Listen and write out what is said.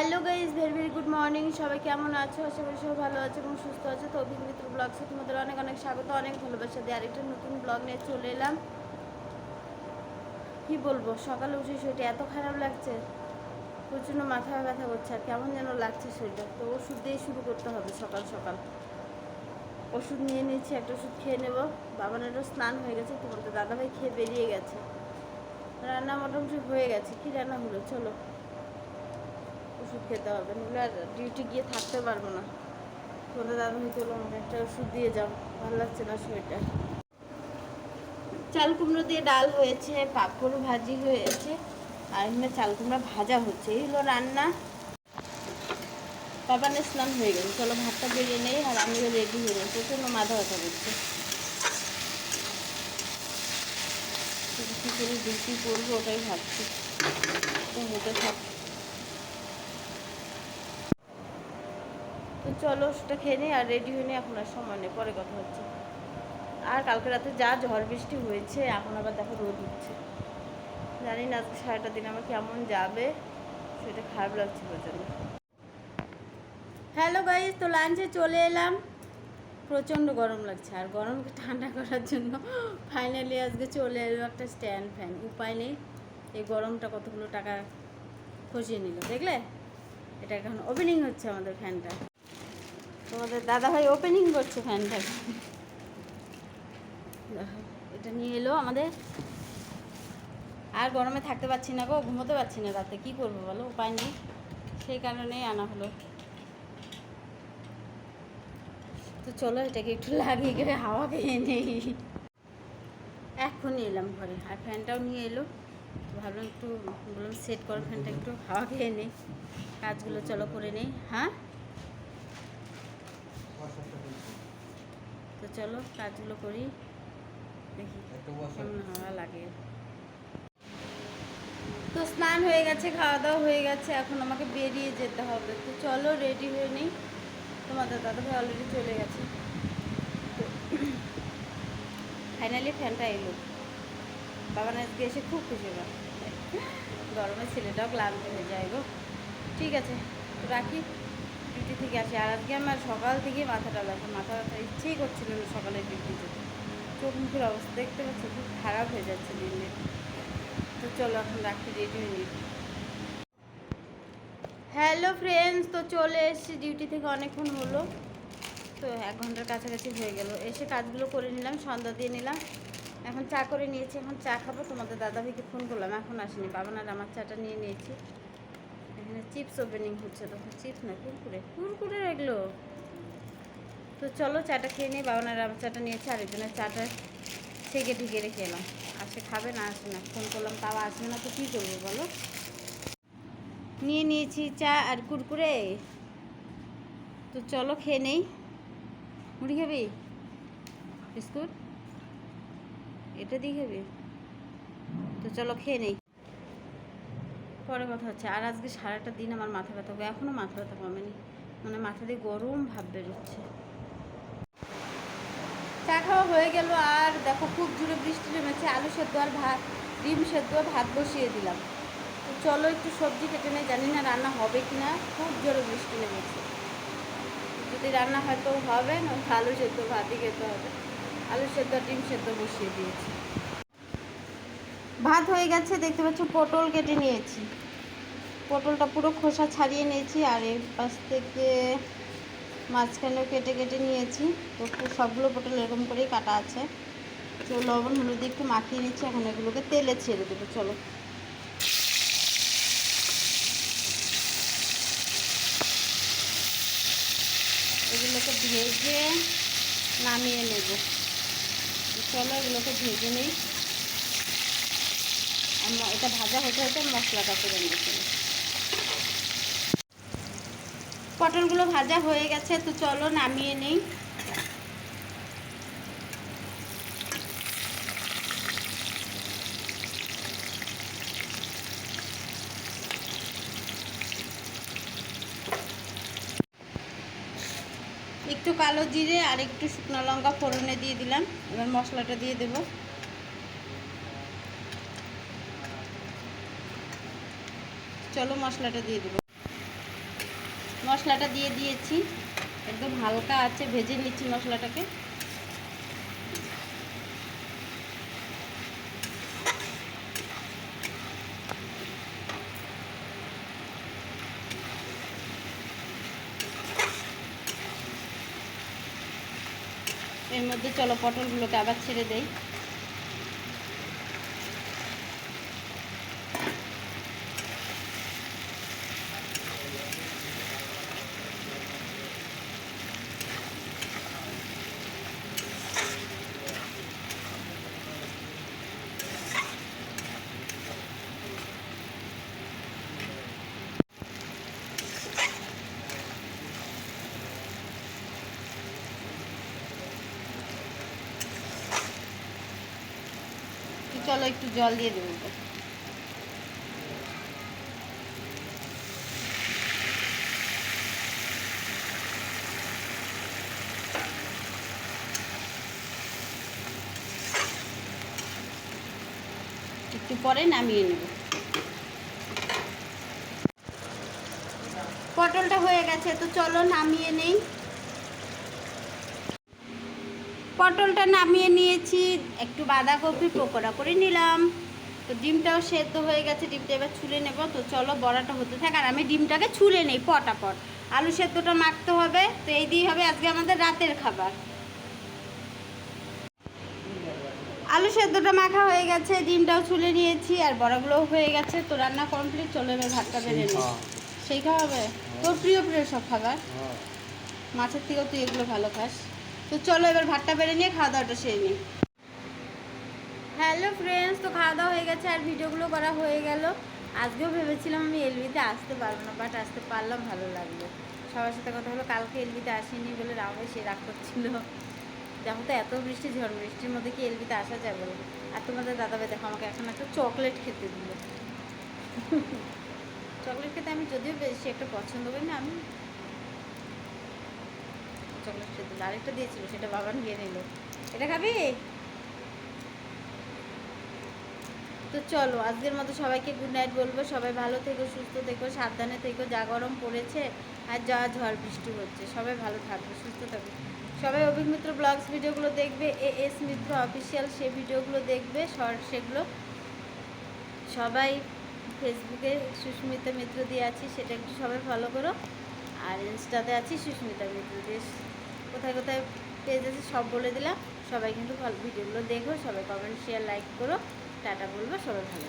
Hello guys very very good morning সবাই কেমন আছো? আশা করি সবাই ভালো আছো এবং সুস্থ আছো। তো অভিজ্ঞ মিত্র ব্লগসে তোমাদের অনেক অনেক স্বাগত, অনেক ভালোবাসা দিয়ে আরেকটা নতুন ব্লগ নিয়ে চলে এলাম। কি বলব, সকালে উঠে শরীরটা এত খারাপ লাগছে। প্রচণ্ড মাথা ব্যথা করছে আর কেমন যেন লাগছে শরীরটা। তো ওষুধ দিয়ে শুরু করতে হবে সকাল সকাল। ওষুধ নিয়ে নিয়েছি, একটা ওষুধ খেয়ে নেব। বাবানেরও স্নান হয়ে গেছে, তোমাদের দাদাভাই খেয়ে বেরিয়ে গেছে। রান্না মোটামুটি হয়ে গেছে। কি রান্না হলো? চলো। ওষুধ খেতে হবে, নইলে আর ডিউটি গিয়ে থাকতে পারব না। তোমাদের দাদা চলো আমাকে একটা ওষুধ দিয়ে যাও, ভালো লাগছে না শরীরটা। চাল কুমড়ো দিয়ে ডাল হয়েছে, পাঁপড় ভাজি হয়েছে, আর এখানে চাল কুমড়া ভাজা হচ্ছে। এই হলো রান্না। বাবানের স্নান হয়ে গেছে। চলো, ভাতটা বেরিয়ে নেই, আর আমিও রেডি হয়ে গেছি। প্রচণ্ড মাথা ব্যথা করছে। কী করে ডিউটি করব, ওটাই ভাবছি। তো হতে থাক। চলো সেটা খেয়ে নিই আর রেডি হয়ে নিই, এখন আর সময় নেই, পরে কথা হচ্ছে। আর কালকে রাতে যা ঝড় বৃষ্টি হয়েছে, এখন আবার দেখো রোদ উঠছে। জানি না আজকে সারাটা দিন আমার কেমন যাবে, সেটা খারাপ লাগছে প্রচণ্ড হ্যালো গাইজ তো লাঞ্চে চলে এলাম। প্রচণ্ড গরম লাগছে, আর গরমকে ঠান্ডা করার জন্য ফাইনালি আজকে চলে এলো একটা স্ট্যান্ড ফ্যান উপায় নেই, এই গরমটা কতগুলো টাকা খসিয়ে নিল, দেখলে? এটা এখন ওপেনিং হচ্ছে আমাদের ফ্যানটা তোমাদের দাদা ভাই ওপেনিং করছে ফ্যানটা এটা নিয়ে এলো আমাদের। আর গরমে থাকতে পারছি না গো, ঘুমোতে পারছি না রাতে, কি করব বলো, উপায় নেই। সেই কারণেই আনা হলো। তো চলো এটাকে একটু লাগিয়ে গেলে হাওয়া খেয়ে নেই। এখনই এলাম ঘরে, আর ফ্যানটাও নিয়ে এলো। ভাবলাম একটু, বললাম সেট করো ফ্যানটা একটু হাওয়া খেয়ে নেই। কাজগুলো চলো করে নেই হ্যাঁ তো চলো কাজগুলো করি। দেখি কেমন হাওয়া লাগে। তো স্নান হয়ে গেছে খাওয়া দাওয়া হয়ে গেছে এখন আমাকে বেরিয়ে যেতে হবে। তো চলো রেডি হয়ে নেই। তোমাদের দাদা ভাই অলরেডি চলে গেছে। তো ফাইনালি ফ্যানটা এলো। বাবা আজকে এসে খুব খুশি হবে গরমে ছেলেটাও ক্লান্ত হয়ে যায় গো। ঠিক আছে রাখি। ডিউটি থেকে আসি। আর আজকে আমার সকাল থেকে মাথাটা ব্যথা। মাথা ব্যথা ইচ্ছেই করছিল না সকালে ডিউটি যেতে। চোখ মুখের অবস্থা দেখতে পাচ্ছি, খুব খারাপ হয়ে যাচ্ছে দিন দিন তো চলো এখন রাখি রেডি হয়ে হ্যালো ফ্রেন্ডস তো চলে এসেছি। ডিউটি থেকে অনেকক্ষণ হলো। তো এক ঘণ্টার কাছাকাছি হয়ে গেল। এসে কাজগুলো করে নিলাম, সন্ধ্যা দিয়ে নিলাম। এখন চা করে নিয়েছি, এখন চা খাব। তোমাদের দাদাভাইকে ফোন করলাম, এখন আসেনি। বাবানার আমার চাটা নিয়ে নিয়েছি। এখানে চিপস ওপেনিং হচ্ছে, তখন চিপস না কুরকুরে? কুরকুরে এগুলো। তো চলো চাটা খেয়ে নিই বাবানার আমার চাটা নিয়েছি আরেকজনের চাটা সেকে ঢেকে রেখে এলাম। আসে খাবে না আসে না। ফোন করলাম, তাও আসবে না, তো কী করব বলো? নিয়ে নিয়েছি চা আর কুরকুরে। তো চলো খেয়ে নেই। মুড়ি খাবি? বিস্কুট? এটা দিয়ে খাবি? তো চলো খেয়ে নেই। পরে কথা হচ্ছে। আর আজকে সারাটা দিন আমার মাথা ব্যথা হবে। এখনও মাথা ব্যথা কমেনি। মানে মাথা দিয়ে গরম ভাব বেরোচ্ছে। চা খাওয়া হয়ে গেল। আর দেখো, খুব জোরে বৃষ্টি নেমেছে। আলু সেদ্ধ আর ভাত, ডিম সেদ্ধ, ভাত বসিয়ে দিলাম। তো চলো একটু সবজি কেটে নেই। জানি না রান্না হবে কি না খুব জোরে বৃষ্টি নেমেছে। যদি রান্না হয়তো হবে, না আলু সেদ্ধ, ভাতই খেতে হবে। আলু সেদ্ধ, ডিম সেদ্ধ বসিয়ে দিয়েছি। ভাত হয়ে গেছে, দেখতে পাচ্ছ পটল কেটে নিয়েছি। পটলটা পুরো খোসা ছাড়িয়ে নিয়েছি আর এর পাশ থেকে মাঝখানেও কেটে কেটে নিয়েছি। তো সবগুলো পটল এরকম করেই কাটা আছে। তো লবণ, হলুদ একটু মাখিয়ে নিচ্ছি, এখন এগুলোকে তেলে ছেড়ে দেবো, চলো। এগুলোকে ভেজে নামিয়ে নেব। চলো এগুলোকে ভেজে নিই। এটা ভাজা হতে হতে মশলাটা করে নিয়েছি পটলগুলো ভাজা হয়ে গেছে, তো চলো নামিয়ে নেই। একটু কালো জিরে আর একটু শুকনো লঙ্কা ফোড়নে দিয়ে দিলাম। এবার মশলাটা দিয়ে দেবো। চলো মশলাটা দিয়ে দেবো। মশলাটা দিয়ে দিয়েছি। একদম হালকা আছে, ভেজে নিচ্ছি মশলাটাকে। এর মধ্যে চলো পটলগুলোকে আবার ছেড়ে দেই। চলো একটু জল দিয়ে দেবো। একটু পরে নামিয়ে নেব। পটলটা হয়ে গেছে, তো চলো নামিয়ে নেই। পটলটা নামিয়ে নিয়েছি একটু বাঁধাকপি পকোড়া করে নিলাম। তো ডিমটাও সেদ্ধ হয়ে গেছে ডিমটা এবার ছুলে নেব। তো চলো বড়াটা হতে থাক আর আমি ডিমটাকে ছুলে নেই পটাপট। আলু সেদ্ধটা মাখতে হবে তো এই দিয়ে হবে আজকে আমাদের রাতের খাবার। আলু সেদ্ধটা মাখা হয়ে গেছে ডিমটাও ছুলে নিয়েছি আর বড়াগুলোও হয়ে গেছে। তো রান্না কমপ্লিট চলো এবার ভাতটা বেড়ে নিই। সেই খাওয়াবে তোর প্রিয় প্রিয় সব খাবার? মাছের থেকেও তুই এগুলো ভালো খাস। তো চলো এবার ভাতটা বেড়ে নিয়ে খাওয়া দাওয়াটা সেরে নিই। হ্যালো ফ্রেন্ডস তো খাওয়া দাওয়া হয়ে গেছে আর ভিডিওগুলো করা হয়ে গেল। আজকেও ভেবেছিলাম আমি এলবিতে আসতে পারব না বাট আসতে পারলাম, ভালো লাগল। সবার সাথে কথা হলো, কালকে এলবিতে আসিনি বলে রামে সে রাগ করছিল। দেখো তো এত বৃষ্টি, ঝড় বৃষ্টির মধ্যে কি এলবিতে আসা যাবে আর তোমাদের দাদা ভাই দেখো আমাকে এখন একটা চকলেট খেতে দিল। চকলেট খেতে আমি যদিও বেশি একটা পছন্দ করি না, আমি চকলেট আরেকটা দিয়েছিল, সেটা বাবা নিয়ে নিল। এটা খাবি? তো চলো, আজকের মতো সবাইকে গুড নাইট বলব। সবাই ভালো থেকো, সুস্থ থেকো, সাবধানে থেকো। যা গরম পড়েছে আর যা ঝড় বৃষ্টি হচ্ছে, সবাই ভালো থাকবে সুস্থ থাকবে সবাই অভিমিত্র ব্লগস ভিডিওগুলো দেখবে এ এস মিত্র অফিসিয়াল সে ভিডিওগুলো দেখবে শর্ট সেগুলো। সবাই ফেসবুকে সুস্মিতা মিত্র দিয়ে আছি, সেটা একটু সবাই ফলো করো। আর ইনস্টাতে আছি সুস্মিতা মিত্র দিয়ে। কোথায় কোথায় পেজ আছে সব বলে দিলাম। সবাই কিন্তু ভিডিওগুলো দেখো, সবাই কমেন্ট শেয়ার লাইক করো। টাটা বলব, সবাই ভালো